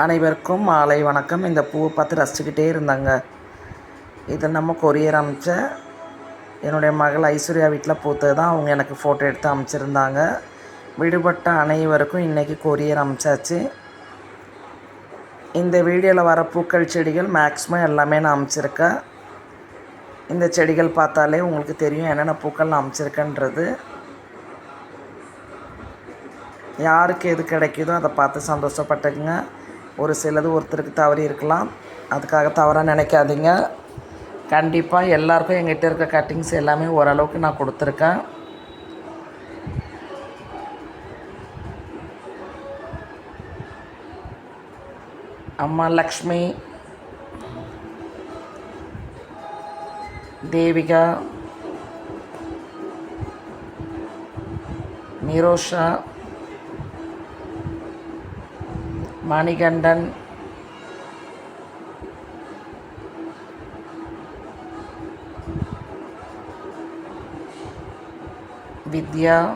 அனைவருக்கும் மாலை வணக்கம். இந்த பூவை பார்த்து ரசிச்சுக்கிட்டே இருந்தாங்க. இது நம்ம கொரியர் அனுப்பிச்ச என்னுடைய மகள் ஐஸ்வர்யா வீட்டில் பூத்தது தான் அவங்க எனக்கு ஃபோட்டோ எடுத்து அனுப்பிச்சிருந்தாங்க. விடுபட்ட அனைவருக்கும் இன்றைக்கி கொரியர் அமைச்சாச்சு இந்த வீடியோவில் வர பூக்கள் செடிகள் மேக்ஸிமம் எல்லாமே நான் அமைச்சிருக்கேன் இந்த செடிகள் பார்த்தாலே உங்களுக்கு தெரியும் என்னென்ன பூக்கள் நான் அமைச்சிருக்கேன்றது யாருக்கு எது கிடைக்குதோ அதை பார்த்து சந்தோஷப்பட்டுக்குங்க. ஒரு சிலது ஒருத்தருக்கு தவறி இருக்கலாம். அதுக்காக தவறாக நினைக்காதீங்க. கண்டிப்பாக எல்லாருக்கும் எங்கிட்ட இருக்க கட்டிங்ஸ் எல்லாமே ஓரளவுக்கு நான் கொடுத்துருக்கேன். அம்மா லக்ஷ்மி தேவிகா நிரோஷா மணிகண்டன். வித்யா.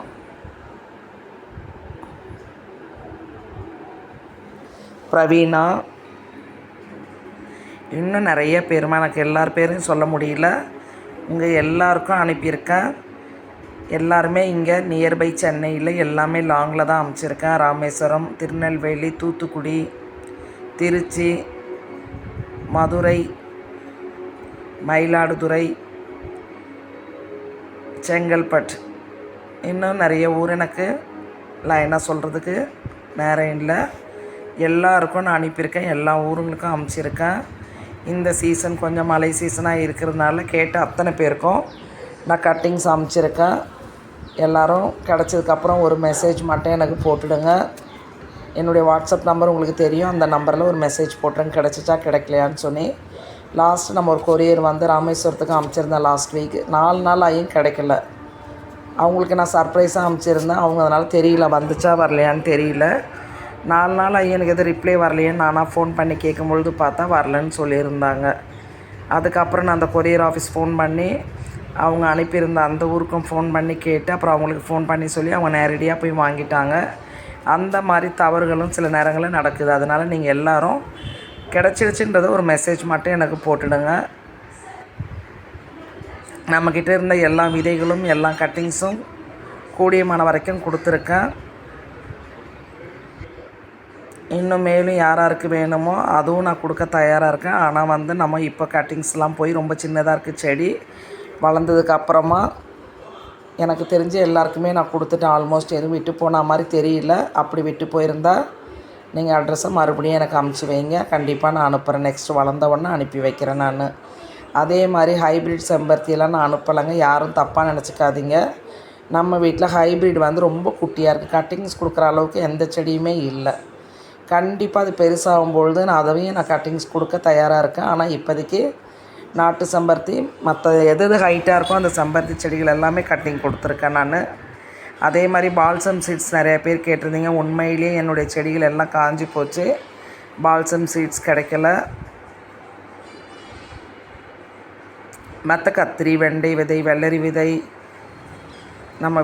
பிரவீனா. இன்னும் நிறைய பேருமா எனக்கு எல்லார் பேரும் சொல்ல முடியல. உங்கள் எல்லாருக்கும் அனுப்பியிருக்கேன். எல்லாருமே இங்கே நியர்பை சென்னையில் எல்லாமே லாங்கில் தான் அமைச்சிருக்கேன். ராமேஸ்வரம் திருநெல்வேலி தூத்துக்குடி திருச்சி மதுரை மயிலாடுதுறை செங்கல்பட்டு. இன்னும் நிறைய ஊர் எனக்கு லைனாக சொல்கிறதுக்கு நேரம் இல்லை. எல்லாருக்கும் நான் அனுப்பியிருக்கேன். எல்லா ஊருங்களுக்கும் அமைச்சிருக்கேன். இந்த சீசன் கொஞ்சம் மழை சீசனாக இருக்கிறதுனால கேட்ட அத்தனை பேருக்கும் நான் கட்டிங்ஸ் அமைச்சிருக்கேன். எல்லோரும் கிடச்சதுக்கப்புறம் ஒரு மெசேஜ் மட்டும் எனக்கு போட்டுடுங்க. என்னுடைய வாட்ஸ்அப் நம்பர் உங்களுக்கு தெரியும். அந்த நம்பரில் ஒரு மெசேஜ் போட்டுருங்க கிடச்சிச்சா கிடைக்கலையான்னு சொல்லி லாஸ்ட்டு நம்ம ஒரு கொரியர் வந்து ராமேஸ்வரத்துக்கு அனுப்பிச்சிருந்தேன் லாஸ்ட் வீக் நாலு நாள் ஆகியும் கிடைக்கல. அவங்களுக்கு நான் சர்ப்ரைஸாக அனுப்பிச்சிருந்தேன் அவங்க அதனால் தெரியல வந்துச்சா வரலையான்னு தெரியல. நாலு நாள் ஆகி எனக்கு எதுவும் ரிப்ளை வரலையேன்னு நானாக ஃபோன் பண்ணி கேட்கும்பொழுது பார்த்தா வரலன்னு சொல்லியிருந்தாங்க. அதுக்கப்புறம் நான் அந்த கொரியர் ஆஃபீஸ் ஃபோன் பண்ணி அவங்க அனுப்பியிருந்த அந்த ஊருக்கும் ஃபோன் பண்ணி கேட்டு அப்புறம் அவங்களுக்கு ஃபோன் பண்ணி சொல்லி அவங்க நேரடியாக போய் வாங்கிட்டாங்க. அந்த மாதிரி தவறுகளும் சில நேரங்களில் நடக்குது. அதனால் நீங்கள் எல்லோரும் கிடச்சிடுச்சுன்றத ஒரு மெசேஜ் மட்டும் எனக்கு போட்டுடுங்க. நம்மக்கிட்ட இருந்த எல்லா விதைகளும் எல்லா கட்டிங்ஸும் கூடியமான வரைக்கும் கொடுத்துருக்கேன். இன்னும் மேலும் யார் யாருக்கு வேணுமோ அதுவும் நான் கொடுக்க தயாராக இருக்கேன். ஆனால் வந்து நம்ம இப்போ கட்டிங்ஸ்லாம் போய் ரொம்ப சின்னதாக இருக்குது செடி. வளர்ந்ததுக்கு அப்புறமா எனக்கு தெரிஞ்சு எல்லாருக்குமே நான் கொடுத்துட்டேன். ஆல்மோஸ்ட் எதுவும் விட்டு போன மாதிரி தெரியல. அப்படி விட்டு போயிருந்தா நீங்கள் அட்ரஸை மறுபடியும் எனக்கு அமுச்சு வைங்க. கண்டிப்பாக நான் அனுப்புகிறேன் நெக்ஸ்ட் வளர்ந்த உடனே அனுப்பி வைக்கிறேன் நான். அதே மாதிரி ஹைப்ரிட் செம்பருத்தியெல்லாம் நான் அனுப்பலைங்க. யாரும் தப்பாக நினச்சிக்காதீங்க. நம்ம வீட்டில் ஹைப்ரிட் வந்து ரொம்ப குட்டியாக இருக்குது கட்டிங்ஸ் கொடுக்குற அளவுக்கு எந்த செடியுமே இல்லை. கண்டிப்பாக அது பெருசாகும் பொழுது நான் அதையும் நான் கட்டிங்ஸ் கொடுக்க தயாராக இருக்கேன். ஆனால் இப்போதைக்கு நாட்டு செம்பருத்தி மற்ற எது எது ஹைட்டாக இருக்கோ அந்த செம்பருத்தி செடிகள் எல்லாமே கட்டிங் கொடுத்துருக்கேன் நான். அதே மாதிரி பால்சம் சீட்ஸ் நிறைய பேர் கேட்டிருந்தீங்க. உண்மையிலேயே என்னுடைய செடிகள் எல்லாம் காஞ்சி போச்சு. பால்சம் சீட்ஸ் கிடைக்கல. மற்ற கத்திரி வெண்டை விதை வெள்ளரி விதை நம்ம